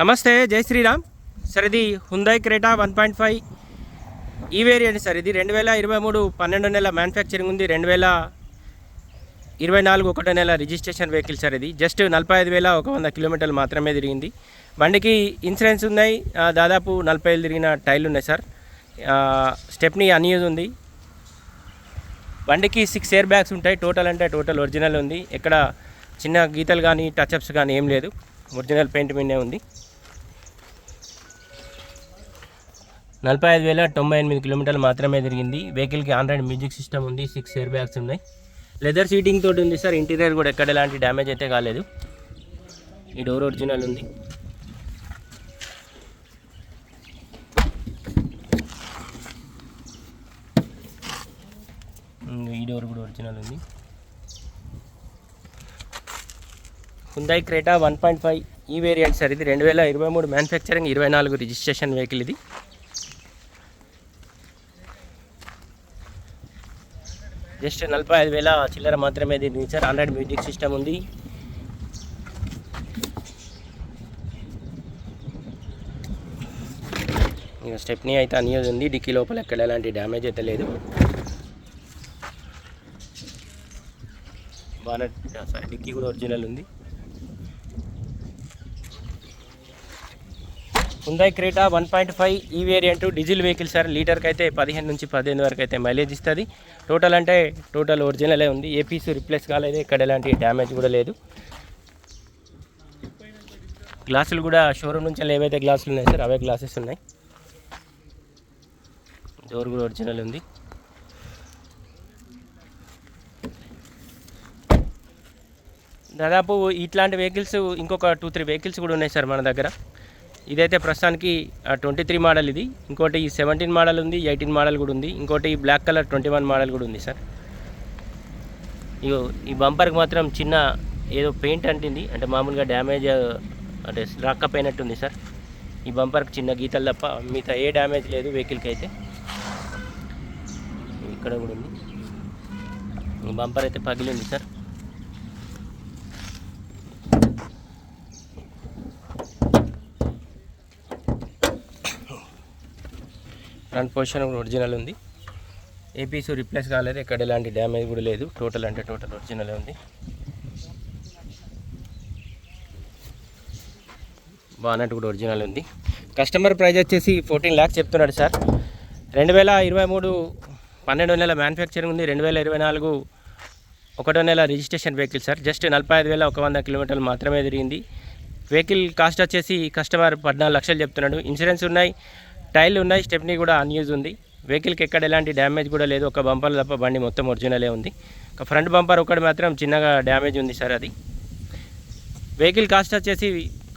నమస్తే జై శ్రీరామ్. సార్ ఇది Hyundai Creta one point five. ఈ వేరియంట్ సార్ ఇది రెండు వేల ఇరవై మూడు పన్నెండు నెల మ్యానుఫ్యాక్చరింగ్ ఉంది. రెండు వేల ఇరవై నాలుగు ఒకటో నెల రిజిస్ట్రేషన్ వెహికల్ సార్ ఇది జస్ట్ నలభై ఐదు వేల ఒక వంద కిలోమీటర్లు మాత్రమే తిరిగింది. బండికి ఇన్సూరెన్స్ ఉన్నాయి. దాదాపు నలభై ఐదు తిరిగిన టైర్లు ఉన్నాయి సార్. స్టెప్ని స్టెప్నీ అన్యూజ్ ఉంది. బండికి సిక్స్ ఎయిర్ బ్యాగ్స్ ఉంటాయి. టోటల్ అంటే టోటల్ ఒరిజినల్ ఉంది. ఎక్కడ చిన్న గీతలు కానీ టచ్అప్స్ కానీ ఏం లేదు. ఒరిజినల్ పెయింట్ మీదే ఉంది. నలభై ఐదు వేల తొంభై ఎనిమిది కిలోమీటర్లు మాత్రమే తిరిగింది. వెహికల్కి ఆండ్రాయిడ్ మ్యూజిక్ సిస్టమ్ ఉంది సిక్స్ ఎయిర్ బ్యాగ్స్ ఉన్నాయి. లెదర్ సీటింగ్ తోటి ఉంది సార్. ఇంటీరియర్ కూడా ఎక్కడ ఎలాంటి డ్యామేజ్ అయితే కాలేదు. ఈ డోర్ ఒరిజినల్ ఉంది. ఈ డోర్ కూడా ఒరిజినల్ ఉంది. Hyundai Creta one point five ఈ వేరియంట్ సార్ ఇది రెండు వేల ఇరవై మూడు మ్యానుఫ్యాక్చరింగ్ ఇరవై నాలుగు రిజిస్ట్రేషన్ వెహికల్ ఇది. జస్ట్ నలభై ఐదు వేల చిల్లర మాత్రమే దీనికి సార్ హండ్రెడ్ మ్యూజిక్ సిస్టమ్ ఉంది. ఇక స్టెప్నీ అయితే అన్యూజ్ ఉంది డిక్కీ లోపల ఎక్కడ ఎలాంటి డ్యామేజ్ అయితే లేదు. బానట్ సారీ డిక్కీ కూడా ఒరిజినల్ ఉంది. Hyundai Creta one point five ఈ వేరియంట్ డీజిల్ వెహికల్ సార్ లీటర్కి అయితే పదిహేను నుంచి పదిహేను వరకు అయితే మైలేజ్ ఇస్తుంది. టోటల్ అంటే టోటల్ ఒరిజినలే ఉంది. ఏ పీస్ రిప్లేస్ కాలేదు. ఇక్కడ ఎలాంటి డ్యామేజ్ కూడా లేదు. గ్లాసులు కూడా షోరూమ్ నుంచి ఏవైతే గ్లాసులు ఉన్నాయి సార్ అవే గ్లాసెస్ ఉన్నాయి. డోర్ కూడా ఒరిజినల్ ఉంది. దాదాపు ఇట్లాంటి వెహికల్స్ ఇంకొక టూ త్రీ వెహికల్స్ కూడా ఉన్నాయి సార్ మన దగ్గర. ఇదైతే ప్రస్తుతానికి ట్వంటీ త్రీ మోడల్ ఇది. ఇంకోటి సెవెంటీన్ మోడల్ ఉంది ఎయిటీన్ మోడల్ కూడా ఉంది. ఇంకోటి black colour twenty one model కూడా ఉంది సార్. ఇగో ఈ బంపర్కి మాత్రం చిన్న ఏదో పెయింట్ అంటింది. అంటే మామూలుగా డ్యామేజ్ అంటే రక్కపోయినట్టుంది సార్. ఈ బంపర్కి చిన్న గీతలు తప్ప మిగతా ఏ డ్యామేజ్ లేదు వెహికల్కి అయితే. ఇక్కడ కూడా ఉంది. ఈ బంపర్ అయితే పగిలింది సార్. ఫ్రంట్ పొజిషన్ కూడా ఒరిజినల్ ఉంది. ఏపీస్ రిప్లేస్ కాలేదు ఎక్కడ ఎలాంటి డ్యామేజ్ కూడా లేదు. టోటల్ అంటే టోటల్ ఒరిజినల్ ఉంది. బానట్ కూడా ఒరిజినల్ ఉంది. కస్టమర్ ప్రైస్ వచ్చేసి ఫోర్టీన్ ల్యాక్స్ చెప్తున్నాడు సార్. రెండు వేల ఇరవై మూడు పన్నెండు నెలల మ్యానుఫ్యాక్చరింగ్ ఉంది. రెండు వేల ఇరవై నాలుగు ఒకటో నెల రిజిస్ట్రేషన్ వెహికల్ సార్. జస్ట్ నలభై ఐదు వేల ఒక వంద కిలోమీటర్లు మాత్రమే తిరిగింది. వెహికల్ కాస్ట్ వచ్చేసి కస్టమర్ పద్నాలుగు లక్షలు చెప్తున్నాడు. ఇన్సూరెన్స్ ఉన్నాయి. టైర్లు ఉన్నాయి స్టెప్నీ కూడా అన్యూజ్ ఉంది. వెహికల్కి ఎక్కడ ఎలాంటి డ్యామేజ్ కూడా లేదు. ఒక బంపర్ తప్ప బండి మొత్తం ఒరిజినలే ఉంది. ఒక ఫ్రంట్ బంపర్ ఒకటి మాత్రం చిన్నగా డ్యామేజ్ ఉంది సార్ అది. వెహికల్ కాస్ట్ వచ్చేసి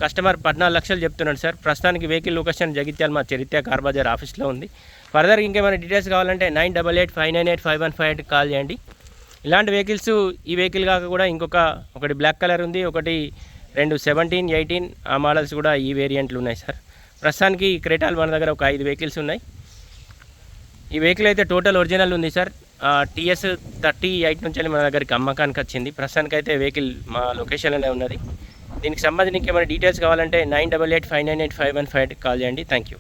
కస్టమర్ పద్నాలుగు లక్షలు చెప్తున్నాడు సార్. ప్రస్తుతానికి వెహికల్ లొకేషన్ జగిత్యాల మా చరిత్ర కార్ బజార్ ఆఫీస్లో ఉంది. ఫర్దర్ ఇంకేమైనా డీటెయిల్స్ కావాలంటే nine double eight five nine eight five one five eight call చేయండి. ఇలాంటి వెహికల్స్ ఈ వెహికల్ కాక కూడా ఇంకొక ఒకటి బ్లాక్ కలర్ ఉంది ఒకటి రెండు సెవెంటీన్ ఎయిటీన్ ఆ మోడల్స్ కూడా ఈ వేరియంట్లు ఉన్నాయి సార్. ప్రస్తుతానికి క్రేటాలు మన దగ్గర ఒక ఐదు వెహికల్స్ ఉన్నాయి. ఈ వెహికల్ అయితే టోటల్ ఒరిజినల్ ఉంది సార్. టీఎస్ థర్టీ ఎయిట్ నుంచి మన దగ్గరికి అమ్మకానికి వచ్చింది. ప్రస్తుతానికి అయితే వెహికల్ మా లొకేషన్లోనే ఉన్నది. దీనికి సంబంధించి ఏమైనా డీటెయిల్స్ కావాలంటే nine double eight five nine eight five one five call చేయండి. Thank you